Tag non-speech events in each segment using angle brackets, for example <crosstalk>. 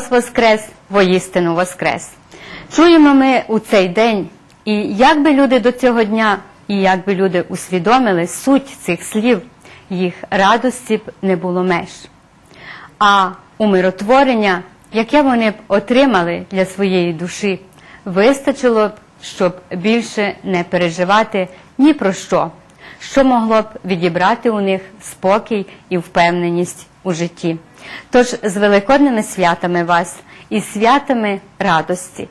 Христос Воскрес, воістину Воскрес. Чуємо ми у цей день, і як би люди до цього дня, і як би люди усвідомили суть цих слів, їх радості б не було меж. А умиротворення, яке вони б отримали для своєї душі, вистачило б, щоб більше не переживати ні про що, що могло б відібрати у них спокій і впевненість у житті. Тож з великодними святами вас і святами радості.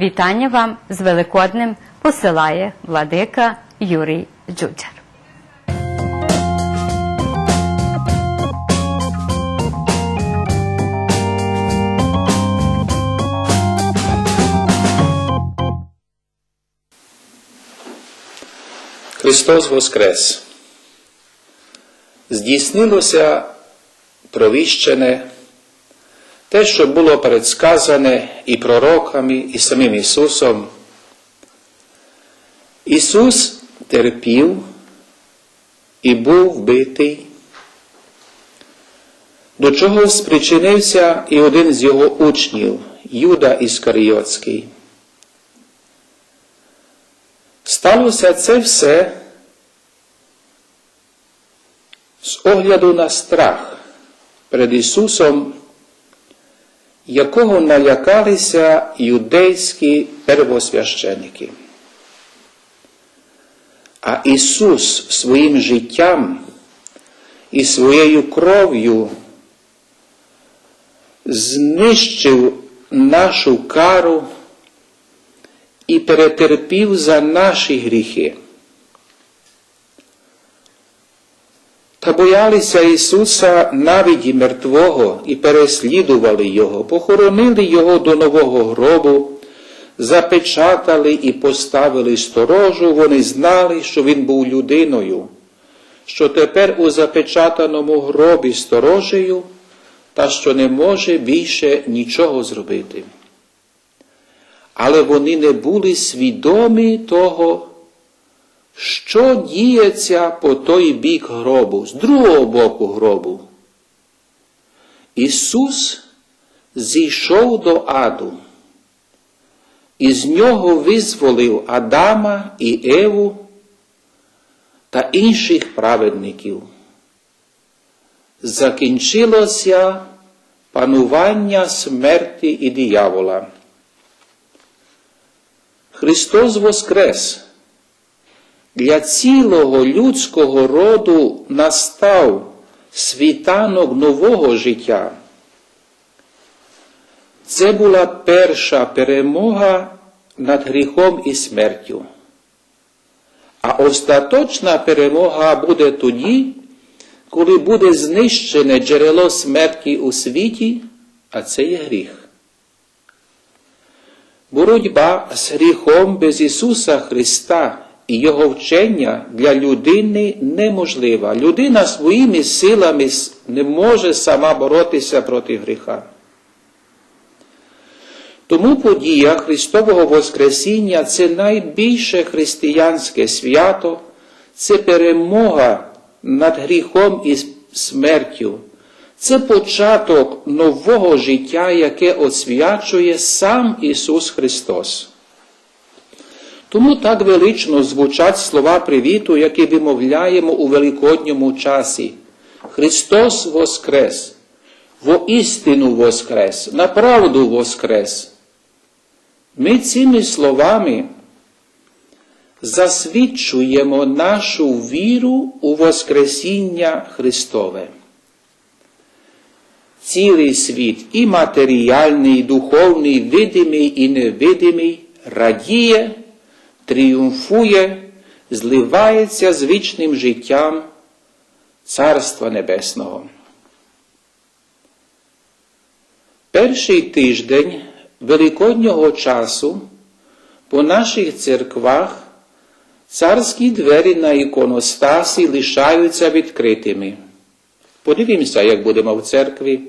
Вітання вам з Великодним посилає владика Юрій Джуджар. Христос Воскрес! Здійснилося провіщене те, що було передсказане і пророками, і самим Ісусом. Ісус терпів і був вбитий, до чого спричинився і один з його учнів, Юда Іскаріотський. Сталося це все з огляду на страх перед Ісусом, якого налякалися юдейські первосвященики. А Ісус своїм життям і своєю кров'ю знищив нашу кару і перетерпів за наші гріхи. Та боялися Ісуса навіть мертвого і переслідували Його, похоронили Його до нового гробу, запечатали і поставили сторожу, вони знали, що Він був людиною, що тепер у запечатаному гробі сторожею, та що не може більше нічого зробити. Але вони не були свідомі того, що діється по той бік гробу, з другого боку гробу. Ісус зійшов до аду, і з нього визволив Адама і Еву та інших праведників. Закінчилося панування смерті і диявола. Христос Воскрес. Для цілого людського роду настав світанок нового життя. Це була перша перемога над гріхом і смертю. А остаточна перемога буде тоді, коли буде знищене джерело смерті у світі, а це є гріх. Боротьба з гріхом без Ісуса Христа і Його вчення для людини неможлива. Людина своїми силами не може сама боротися проти гріха. Тому подія Христового Воскресіння це найбільше християнське свято, це перемога над гріхом і смертю. Це початок нового життя, яке освячує сам Ісус Христос. Тому так велично звучать слова привіту, які вимовляємо у великодньому часі. Христос Воскрес, воістину Воскрес, на правду Воскрес. Ми цими словами засвідчуємо нашу віру у Воскресіння Христове цілий світ, і матеріальний, і духовний, видимий і невидимий, радіє, тріумфує, зливається з вічним життям Царства Небесного. Перший тиждень Великоднього часу по наших церквах царські двері на іконостасі лишаються відкритими. Подивімося, як будемо в церкві.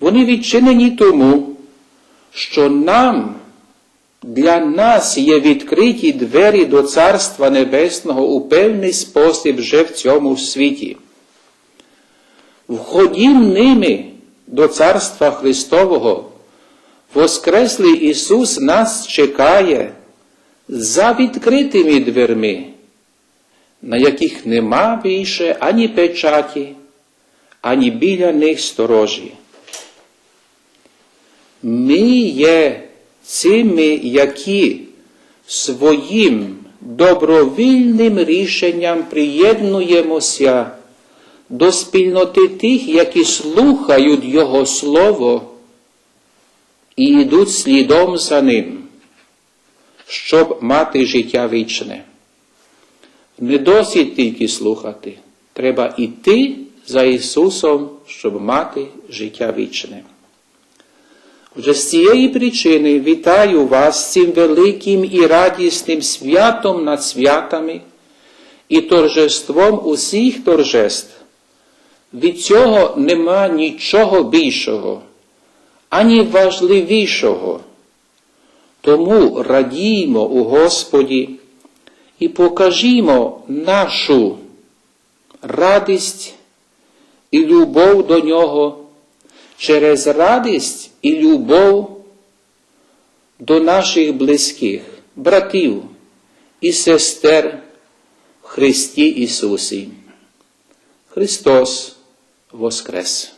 Вони відчинені тому, що нам, для нас є відкриті двері до Царства Небесного у певний спосіб вже в цьому світі. Входім ними до Царства Христового, Воскреслий Ісус нас чекає за відкритими дверми, на яких нема більше ані печаті, ані біля них сторожі. Ми є цими, які своїм добровільним рішенням приєднуємося до спільноти тих, які слухають Його Слово і йдуть слідом за ним, щоб мати життя вічне. Не досить тільки слухати, треба йти за Ісусом, щоб мати життя вічне. Отже, з цієї причини вітаю вас з цим великим і радісним святом над святами і торжеством усіх торжеств. Від цього нема нічого більшого, ані важливішого. Тому радіймо у Господі і покажімо нашу радість і любов до Нього через радість і любов до наших близьких, братів і сестер в Христі Ісусі. Христос Воскрес!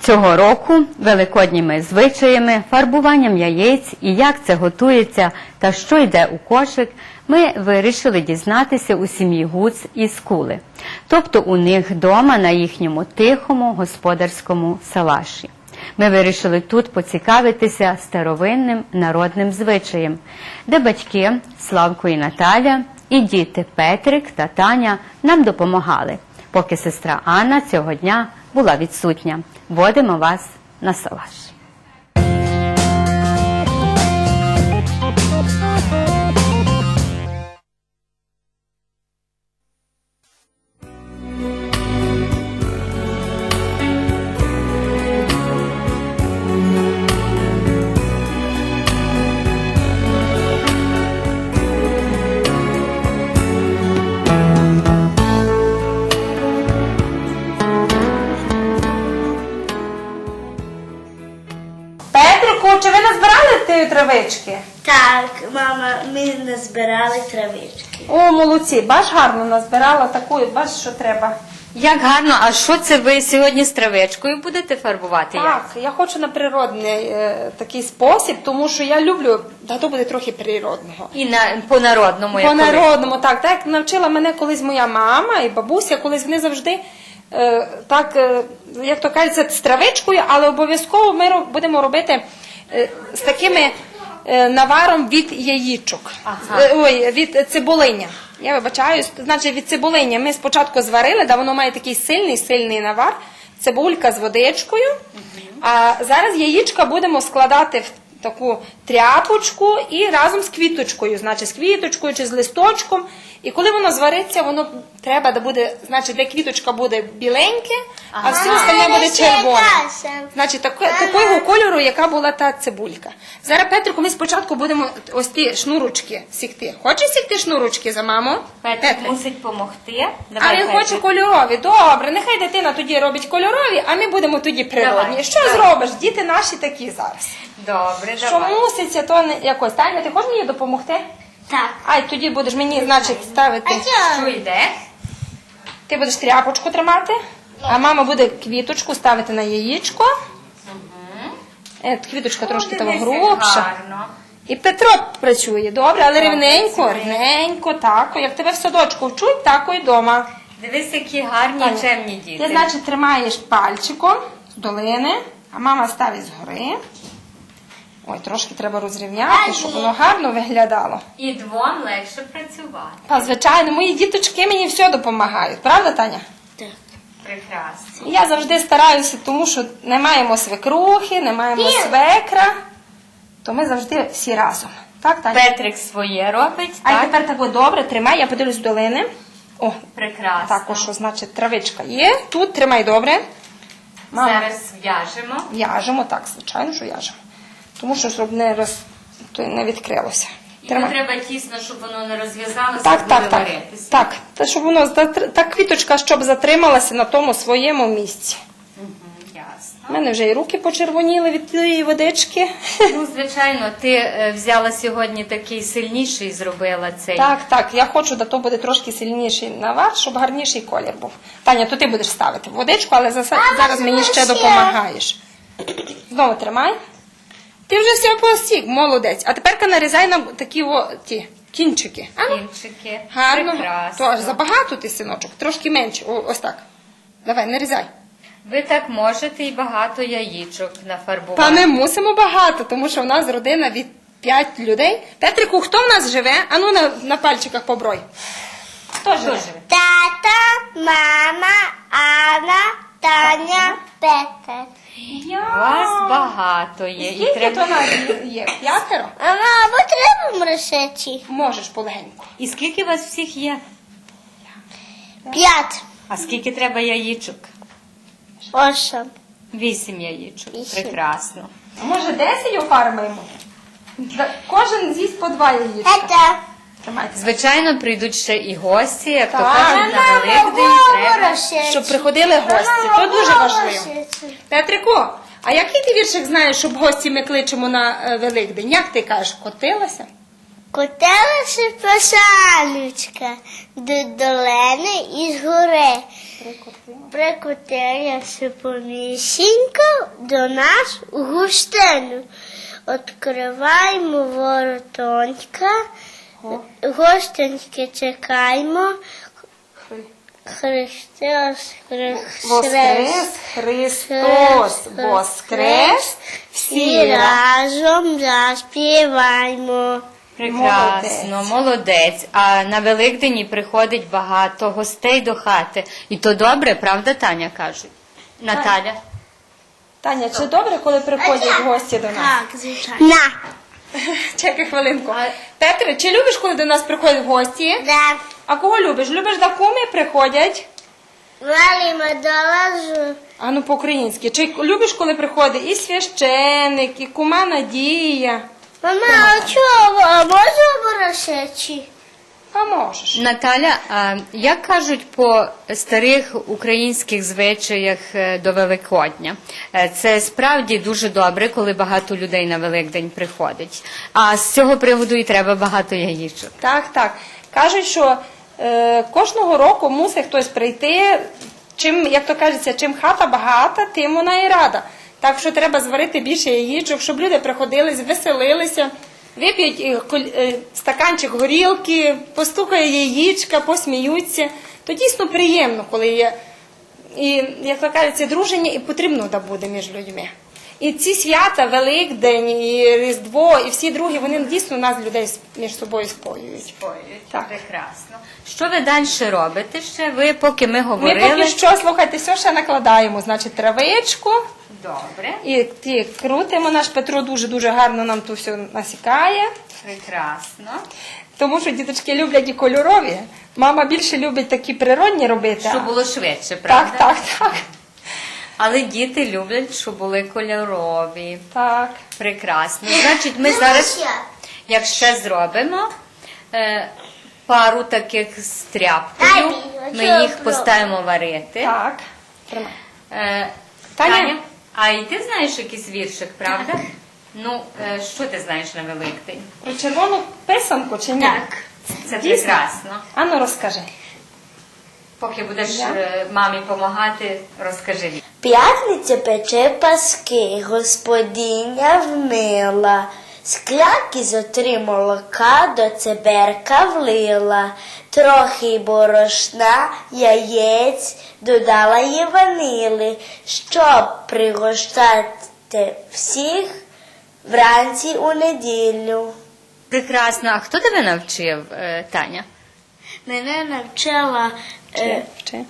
Цього року великодніми звичаями, фарбуванням яєць і як це готується та що йде у кошик, ми вирішили дізнатися у сім'ї Гуц із Кули, тобто у них вдома на їхньому тихому господарському салаші. Ми вирішили тут поцікавитися старовинним народним звичаєм, де батьки Славко і Наталя і діти Петрик та Таня нам допомагали, поки сестра Анна цього дня була відсутня. Водимо вас на салаш. Травички. О, молодці, бач, гарно назбирала таку, бач, що треба. Як гарно, а що це ви сьогодні з травичкою будете фарбувати? Так, я хочу на природний е, такий спосіб, тому що я люблю, да то буде трохи природного. І на по народному По народному, так, так як навчила мене колись моя мама і бабуся, колись вони завжди е, так, е, як то кажеться, з травичкою, але обов'язково ми роб- будемо робити е, з такими наваром від яєчок. Ага. Е, Ой, від цибулиня. Я вибачаюсь, значить від цибулиня ми спочатку зварили, да воно має такий сильний, сильний навар, цибулька з водичкою. А зараз яєчка будемо складати в таку тряпочку і разом з квіточкою, значить з квіточкою чи з листочком. І коли воно звариться, воно треба да буде, значить, де квіточка буде біленьке, а все остальне буде червоне. Значить, таке- такого кольору, яка була та цибулька. Зараз, Петрику, ми спочатку будемо ось ті шнурочки сікти. Хочеш сікти шнурочки за маму? Петрик мусить допомогти. А він хоче кольорові. Добре, нехай дитина тоді робить кольорові, а ми будемо тоді природні. Давай, Що давай. зробиш? Діти наші такі зараз. Добре, Що муситься, то не якось. Таня, ти хочеш мені допомогти? Так. Ай, тоді будеш мені, значить, ставити. Що йде? Ти будеш тряпочку тримати, а мама буде квіточку ставити на яєчко. Е, Квіточка трошки того грубша. І Петро працює, добре, але рівненько, рівненько, так. Як тебе в садочку вчуть, так і вдома. Дивись, які гарні чемні діти. Ти, значить, тримаєш пальчиком з долини, а мама ставить згори. Ой, трошки треба розрівняти, щоб воно гарно виглядало. І двом легше працювати. Та, звичайно, мої діточки мені все допомагають, правда, Таня? Так. Прекрасно. Я завжди стараюся, тому що не маємо свекрухи, не маємо Ні. свекра, то ми завжди всі разом. Так, Таня? Петрик своє робить, А так? тепер так добре, тримай, я подивлюсь долини. О, Прекрасно. також, що значить травичка є. Тут тримай добре. Мама. Зараз в'яжемо. В'яжемо, так, звичайно, що в'яжемо. Тому що щоб не роз... не відкрилося. І Тримай. не треба тісно, щоб воно не розв'язалося, Так, так, так. варитися. Так, та щоб воно затр- та квіточка, щоб затрималася на тому своєму місці. У мене вже і руки почервоніли від тієї водички. Ну, звичайно, ти е, взяла сьогодні такий сильніший, зробила цей. Так, так, я хочу, да то буде трошки сильніший навар, щоб гарніший колір був. Таня, то ти будеш ставити водичку, але зараз мені ще ще. допомагаєш. Знову тримай. Ти вже все постиг, молодець. А тепер нарізай нам такі о, ті кінчики. А ну, Кінчики. Гарно. Прекрасно. То аж забагато ти, синочок, трошки менше. О, ось так. Давай, нарізай. Ви так можете і багато яєчок нафарбувати. Та не мусимо багато, тому що в нас родина від 5 людей. Петрику, хто в нас живе? Ану на, на пальчиках поброй. Хто живе? Хто живе? Тата, мама, Анна, Таня, Петер. У вас багато є. І Скільки треба... то нас є? П'ятеро? А мама, треба мришечі? Можеш полегенько. І скільки вас всіх є? П'ять. А скільки треба яєчок? Осім. Вісім яєчок. Вісім. Прекрасно. А може 10 офармаємо? Кожен з'їсть по два яєчка. Це. Тримайте. Звичайно, прийдуть ще і гості, як то кажуть, на Великдень треба. Щоб приходили гості. То дуже важливо. Петрику, а який ти віршик знаєш, щоб гості ми кличемо на е, Великдень? Як ти кажеш, котилася? Котилася писаночка до долини із гори. Прикотилася помісінько до нас у густину. Откриваємо воротонька, гостиньки чекаємо. Христос Воскрес Христос, воскрес, всі разом. заспіваємо. Прекрасно, молодець. А на Великдені приходить багато гостей до хати. І то добре, правда, Таня кажуть? Наталя? Таня, чи добре, коли приходять гості до нас? Так, звичайно. <laughs> Чекай хвилинку. Петре, чи любиш, коли до нас приходять гості? Да. А кого любиш? Любиш, до куми приходять? Валімо долажу. А ну по-українськи. Чи любиш, коли приходить і священик, і кума Надія? Мама, а чого? А можна борошечі? А можеш. Наталя, а як кажуть по старих українських звичаях е, до Великодня? Е, Це справді дуже добре, коли багато людей на Великдень приходить. А з цього приводу і треба багато яєчок. Так, так. Кажуть, що е, кожного року мусить хтось прийти. Чим, як то кажеться, чим хата багата, тим вона і рада. Так що треба зварити більше яєчок, щоб люди приходили, веселилися, вип'ють е, е, стаканчик горілки, постукає яєчка, посміються. То дійсно приємно, коли є. І, як то кажеться, друження і потрібно буде між людьми. І ці свята, Великдень, і Різдво, і всі другі, вони дійсно нас людей між собою споюють. Так. Прекрасно. Що ви далі робите ще? Ви, поки ми Ми говорили. поки що, слухайте, все ще накладаємо, значить, травичку. Добре, І ті крутимо. Наш Петро дуже-дуже гарно нам тут все насікає. прекрасно. Тому що діточки люблять і кольорові. Мама більше любить такі природні робити. Щоб було швидше, правда? Так, так, так. Але діти люблять, щоб були кольорові. Так. Прекрасно. Значить, ми зараз, як ще зробимо е, пару таких з тряпкою, ми їх поставимо варити. Так. Е, Таня? Таня, а і ти знаєш якийсь віршик, правда? Ну, е, що ти знаєш на Великдень? Про червону писанку чи ні? Так. Це Дійсно? прекрасно. Ану, розкажи. Поки будеш е, мамі допомагати, розкажи. П'ятниця пече паски, господиня вмила. Зо три молока до цеберка влила, трохи борошна, яєць, додала їй ванили, щоб пригощати всіх вранці у неділю. Прекрасно. А хто тебе навчив, е, Таня? Мене навчала е, Вчи.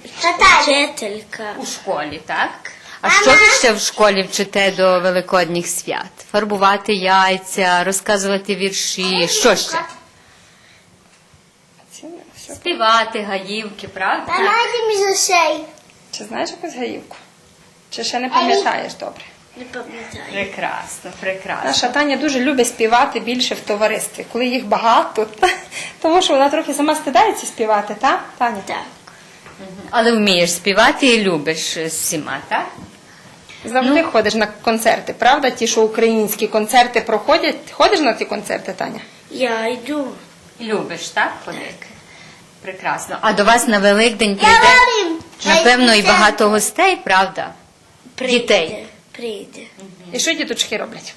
вчителька. У школі, так? А що ви ще в школі вчите до великодніх свят? Фарбувати яйця, розказувати вірші, що ще? Ці- все. Співати гаївки, правда? Та найди мій засей. Чи знаєш якусь гаївку? Чи ще не пам'ятаєш добре? Не пам'ятаю. Прекрасно, прекрасно. Наша Таня дуже любить співати більше в товаристві, коли їх багато. <laughs> Тому що вона трохи сама стидається співати, так, Таня? Так. Але вмієш співати і любиш з всіма, так? Завжди ходиш на концерти, правда? Ті, що українські концерти проходять. Ходиш на ці концерти, Таня? Я йду. Любиш, так, ходити? Прекрасно. А до вас на Великдень прийде, напевно, і багато гостей, правда? Прийде. Дітей. Прийде. І що діточки роблять?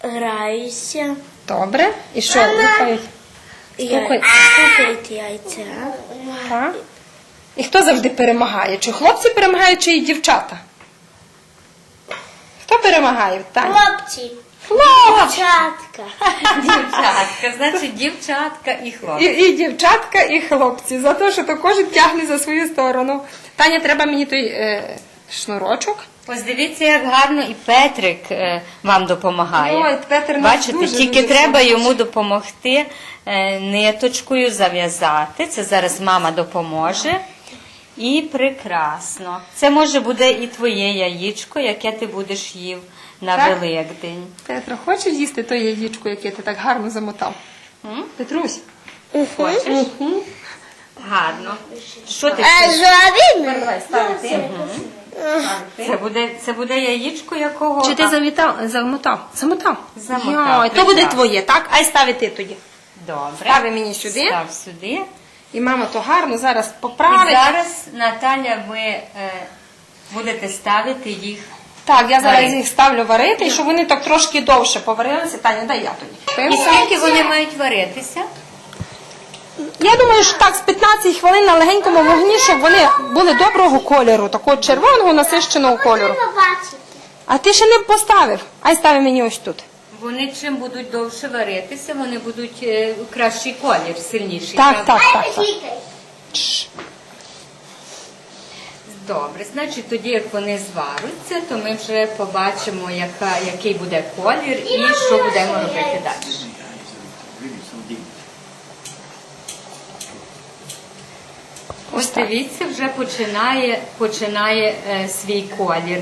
Граюся. Добре. І що рухають? Слухай. Яйця. Так. І хто завжди перемагає? Чи хлопці перемагають, чи і дівчата? Хто перемагає? Таня? Хлопці. Хлопці! Дівчатка. Дівчатка, значить дівчатка і І, хлопці. і дівчатка, і хлопці. За те, що то кожен тягне за свою сторону. Таня, треба мені той е, шнурочок. Ось дивіться, як гарно і Петрик е, вам допомагає. Ой, Петр нас Бачите, дуже, тільки дуже треба допомагає. йому допомогти е, ниточкою зав'язати. Це зараз мама допоможе. І прекрасно. Це може буде і твоє яєчко, яке ти будеш їв на Так. Великдень. Петро, хочеш їсти то яєчко, яке ти так гарно замотав? М? Петрусь. Хочеш? Гарно. Що ти Е, хочеш? журавін. Давай, ставити. Це буде, це буде яєчко якого? Чи ти А, завітав, замотав? Замотав. Замотав, Йой, то буде прекрасно. твоє, так? Ай стави ти тоді. Добре. Стави мені сюди. Став сюди. І мама то гарно зараз І зараз, Наталя, ви е, будете ставити їх. Так, я зараз Варити. їх ставлю варити, і щоб вони так трошки довше поварилися. Таня, дай я тоді. І скільки вони мають варитися? Я думаю, що так з 15 хвилин на легенькому вогні, щоб вони були доброго кольору, такого червоного насищеного кольору. А ти ще не поставив. Ай стави мені ось тут. Вони чим будуть довше варитися, вони будуть е, кращий колір, сильніший. Так, правда? так, так. Добре, значить тоді, як вони зваруться, то ми вже побачимо, яка, який буде колір і що будемо робити далі. Ось дивіться, вже починає, починає е, свій колір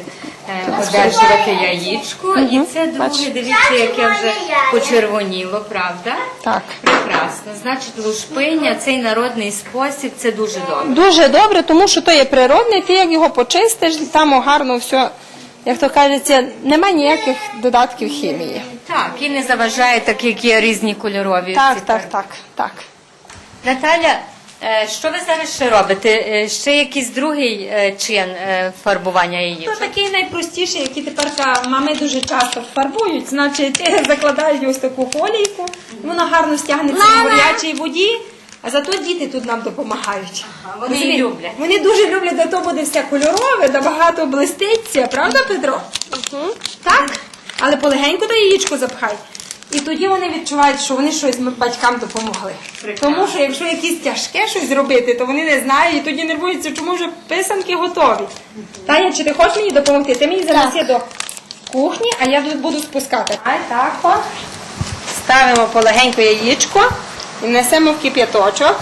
е, одержувати яєчко. І це друге, дивіться, яке вже почервоніло, правда? Так. Прекрасно. Значить, лушпиня, цей народний спосіб, це дуже добре. Дуже добре, тому що то є природне, ти як його почистиш, там гарно все, як то кажеться, немає ніяких додатків хімії. Так, і не заважає, так як є різні кольорові. Так, ці так, так, так. Наталя, що ви зараз ще робите? Е, Ще якийсь другий е, чин е, фарбування То яєчок? такий найпростіший, який тепер мами дуже часто фарбують. Значить, закладають ось таку фолійку, вона гарно стягнеться в горячій воді, а зато діти тут нам допомагають. вони її люблять. Вони дуже люблять, де то буде все кольорове, де багато блиститься, правда, Петро? Так? Але полегенько до яєчко запхай. І тоді вони відчувають, що вони щось батькам допомогли. Прекрасно. Тому що якщо якісь тяжке щось зробити, то вони не знають і тоді нервуються, чому вже писанки готові. Таня, чи ти хочеш мені допомогти? Ти мені зараз є до кухні, а я тут буду спускати. Ай, так, о. Ставимо полегенько яєчко і несемо в кип'яточок.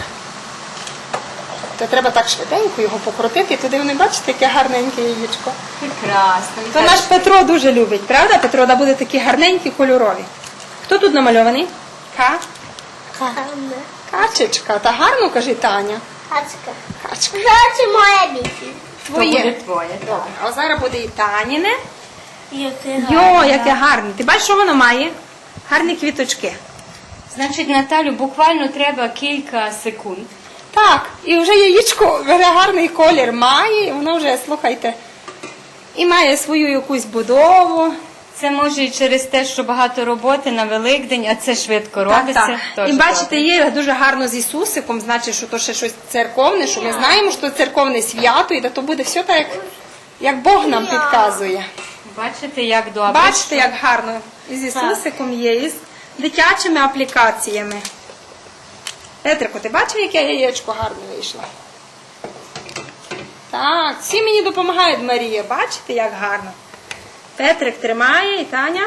То треба так швиденько його покрутити, і туди вони бачите, яке гарненьке яєчко. Прекрасно. То наш Петро дуже любить, правда, Петро? Да буде такі гарненькі, кольорові. Хто тут намальований? Ка? Качечка. Та гарно, каже Таня. Качка. Качка. Це моє біті. то буде Твоє. твоє. Так. А зараз буде і Таніне. Яке Йо, яке гарне. Ти бачиш, що воно має? Гарні квіточки. Значить, Наталю, буквально треба кілька секунд. Так, і вже яєчко вже гарний колір має, і воно вже, слухайте, і має свою якусь будову. Це може і через те, що багато роботи на Великдень, а це швидко робиться. Тож І бачите, є дуже гарно з Ісусиком, значить, що то ще щось церковне, що ми знаємо, що церковне свято, і то буде все так, як, як Бог нам підказує. Бачите, як добре. Бачите, як гарно і з Ісусиком є, і з дитячими аплікаціями. Петрико, ти бачив, яке яєчко гарно вийшло? Так, всі мені допомагають, Марія. Бачите, як гарно? Петрик тримає і Таня.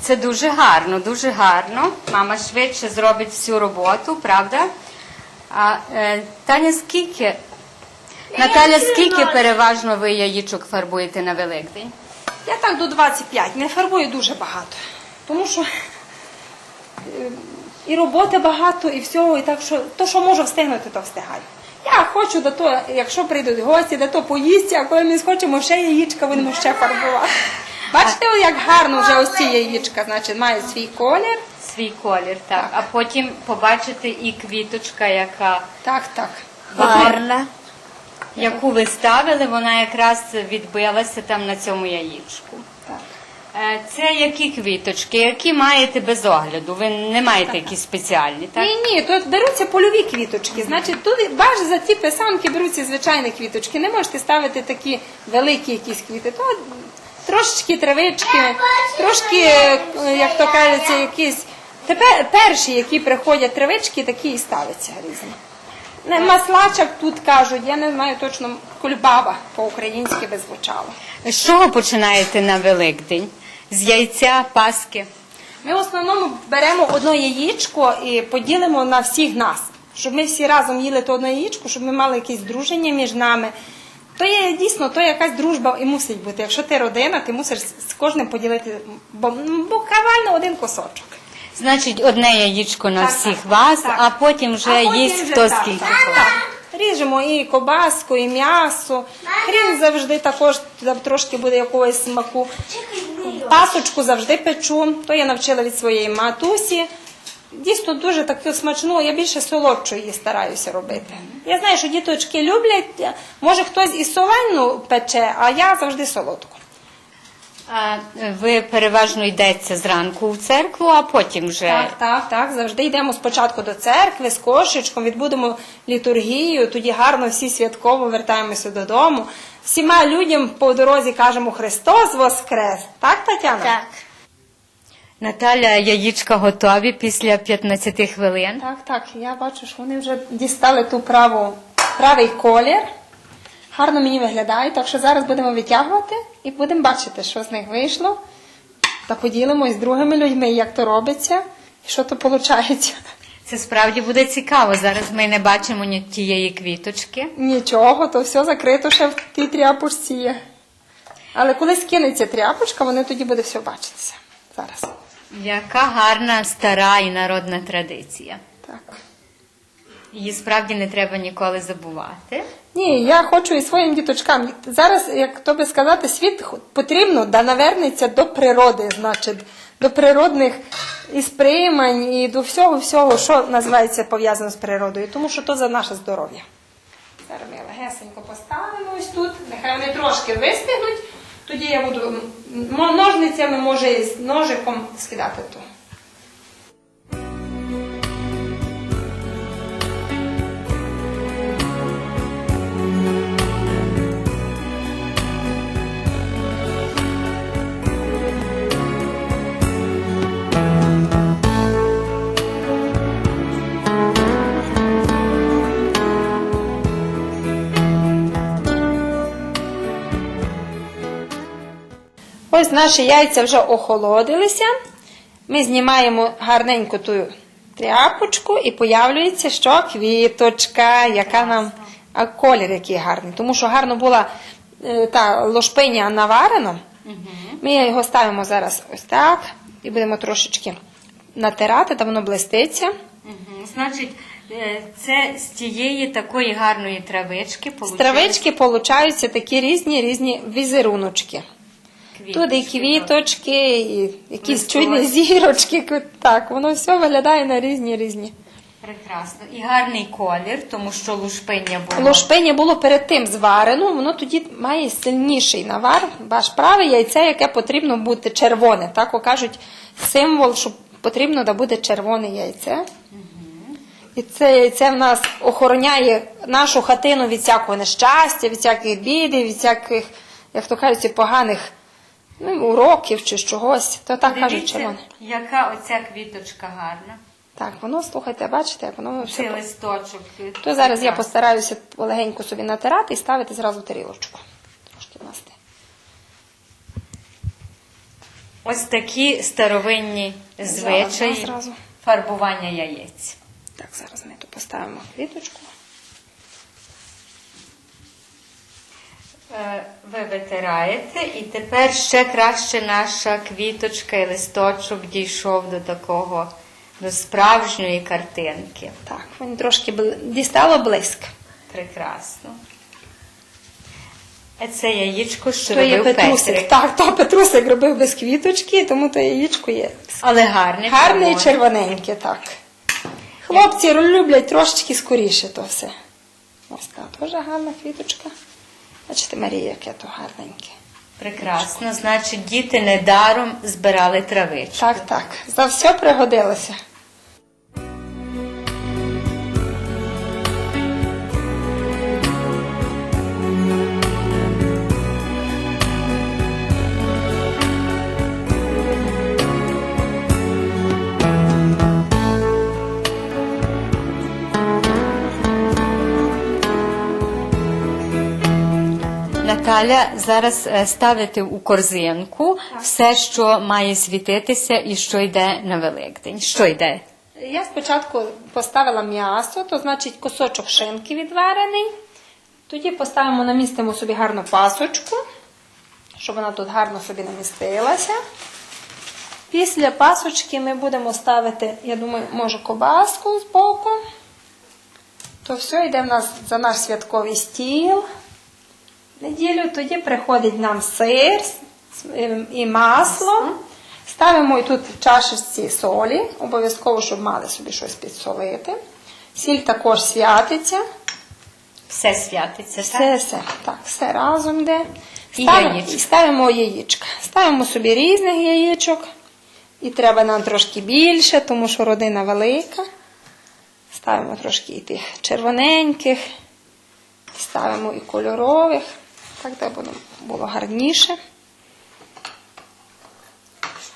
Це дуже гарно, дуже гарно. Мама швидше зробить всю роботу, правда? А е, Таня, скільки? Наталя, скільки переважно ви яєчок фарбуєте на Великдень? Я так до 25, не фарбую дуже багато. Тому що е, і роботи багато, і всього, і так що то, що можу встигнути, то встигаю. Я хочу до того, якщо прийдуть гості, до того поїсти, а коли ми схочемо ще яєчка, будемо ще фарбувати. Бачите, як гарно вже ось ці яєчка, значить, мають свій колір. Свій колір, так. А потім побачите і квіточка, яка Так, так. Гарна. яку ви ставили, вона якраз відбилася там на цьому яєчку. Е, Це які квіточки, які маєте без огляду? Ви не маєте якісь спеціальні, так? Ні, ні, тут беруться польові квіточки. Значить, тут баж за ці писанки беруться звичайні квіточки. Не можете ставити такі великі якісь квіти. То трошечки травички, трошки, як то кажеться, якісь. Тепер перші, які приходять травички, такі і ставляться різні. Маслачок тут кажуть, я не знаю точно, кульбаба по-українськи би звучало. З чого починаєте на Великдень? З яйця, паски? Ми в основному беремо одне яєчко і поділимо на всіх нас, щоб ми всі разом їли то одне яєчко, щоб ми мали якесь друження між нами. То є дійсно то якась дружба і мусить бути. Якщо ти родина, ти мусиш з кожним поділити бо, буквально один кусочок. Значить, одне яєчко на Так, всіх вас, так. а потім вже А потім їсть вже хто так, скільки хоче. Ріжемо і кобаску, і м'ясо. Хрін завжди також трошки буде якогось смаку. Пасочку завжди печу, то я навчила від своєї матусі. Дійсно дуже так смачну, я більше солодшої стараюся робити. Я знаю, що діточки люблять, може хтось і солену пече, а я завжди солодку. А ви переважно йдеться зранку в церкву, а потім вже Так, так, так. Завжди йдемо спочатку до церкви з кошечком, відбудемо літургію, тоді гарно всі святково вертаємося додому. Всіма людям по дорозі кажемо Христос Воскрес. Так, Тетяна? Так. Наталя, яєчка готові після 15 хвилин. Так, так. Я бачу, що вони вже дістали ту праву, правий колір. Гарно мені виглядає, так що зараз будемо витягувати і будемо бачити, що з них вийшло. Та поділимось з другими людьми, як то робиться і що то виходить. Це справді буде цікаво. Зараз ми не бачимо ні тієї квіточки. Нічого, то все закрито ще в тій тряпочці є. Але коли скинеться тряпочка, вони тоді буде все бачитися. Зараз. Яка гарна стара і народна традиція. Так. Її справді не треба ніколи забувати. Ні, я хочу і своїм діточкам. Зараз, як то би сказати, світ потрібно да навернеться до природи, значить, до природних і сприймань, і до всього, всього, що називається пов'язано з природою, тому що то за наше здоров'я. Зараз ми легесенько поставимо ось тут, нехай вони трошки вистигнуть, тоді я буду ножницями, може, і з ножиком скидати ту. Ось наші яйця вже охолодилися. Ми знімаємо гарненько ту тряпочку і появлюється, що квіточка, яка нам а колір який гарний. Тому що гарно була е, та лошпиня наварена. Ми його ставимо зараз ось так і будемо трошечки натирати, та воно блиститься. Значить, е, це з тієї такої гарної травички З травички получаються такі різні різні візеруночки. І квіточки, і якісь чудні зірочки. Так, воно все виглядає на різні різні. Прекрасно. І гарний колір, тому що лушпиння було. Лошпиня було перед тим зварено, воно тоді має сильніший навар. Ваш праве яйце, яке потрібно бути червоне. Так кажуть символ, що потрібно да буде червоне яйце. І це яйце в нас охороняє нашу хатину від всякого нещастя, від всяких бід, від всяких, як то кажуть, поганих ну, уроків чи чогось. То так кажуть червоне. яка оця квіточка гарна. Так, воно, слухайте, бачите, як воно все. Цей листочок. То зараз я постараюся полегенько собі натирати і ставити зразу тарілочку. Трошки масти. Ось такі старовинні звичаї зразу. фарбування яєць. Так, зараз ми тут поставимо квіточку. Ви витираєте, і тепер ще краще наша квіточка і листочок дійшов до такого, до справжньої картинки. Так, він трошки дістало блиск. Прекрасно. А це яєчко, що То є робив Петрусик. Петрик. Так, то Петрусик робив без квіточки, тому то яєчко є. Але гарне. Гарне і червоненьке, так. Хлопці люблять трошечки скоріше то все. Ось така теж гарна квіточка. Бачите, Марія, яке то гарненьке. Прекрасно. Значить, діти недаром збирали травичку. Так, так. За все пригодилося. Наталя зараз е, ставите у корзинку все, що має світитися і що йде на Великдень. Що йде? Я спочатку поставила м'ясо, то значить кусочок шинки відварений. Тоді поставимо, намістимо собі гарну пасочку, щоб вона тут гарно собі намістилася. Після пасочки ми будемо ставити, я думаю, може кобаску з боку. То все йде в нас за наш святковий стіл. Неділю тоді приходить нам сир ем, і масло. Ставимо і тут в чашечці солі, обов'язково, щоб мали собі щось підсолити. Сіль також святиться. Все святиться, Все, так? все, так, все разом йде. Ставимо, і ставимо яєчка. Ставимо собі різних яєчок. І треба нам трошки більше, тому що родина велика. Ставимо трошки і тих червоненьких, ставимо і кольорових. Так, де було, було гарніше.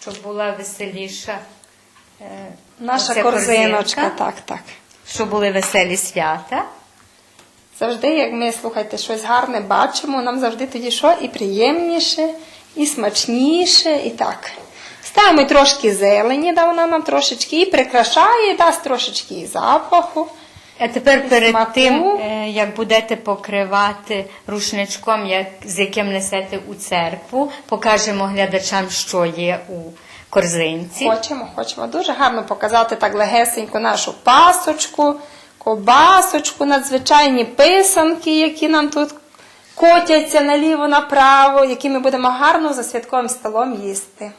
Щоб була веселіша е, Наша корзиночка, так, так. Щоб були веселі свята. Завжди, як ми слухайте, щось гарне бачимо, нам завжди тоді що і приємніше, і смачніше, і так. Ставимо трошки зелені, да вона нам трошечки і прикрашає, і дасть трошечки і запаху. А тепер перед тим, е, як будете покривати рушничком, як, з яким несете у церкву, покажемо глядачам, що є у корзинці. Хочемо, хочемо дуже гарно показати так легесенько нашу пасочку, кобасочку, надзвичайні писанки, які нам тут котяться наліво-направо, які ми будемо гарно за святковим столом їсти.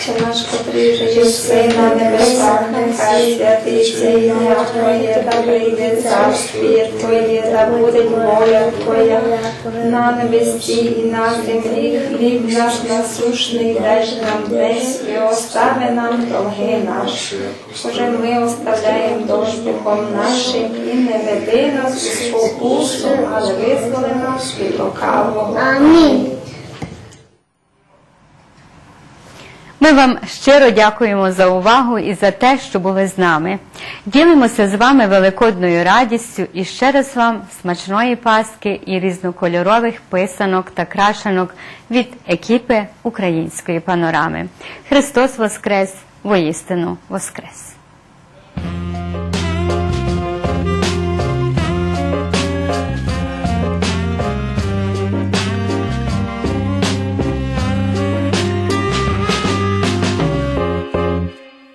Чи наш котрий же єси на небесах, нехай святиться ім'я Твоє, да прийде царствіє Твоє, да буде воля Твоя на небесі і на землі. Хліб наш насушний дай нам десь і остави нам долги наші. Боже, ми оставляємо дошпиком нашим і не веди нас у спокусу, але визволи нас від лукавого. Амінь. Ми вам щиро дякуємо за увагу і за те, що були з нами. Ділимося з вами великодною радістю і ще раз вам смачної паски і різнокольорових писанок та крашенок від екіпи української панорами. Христос Воскрес! Воістину Воскрес!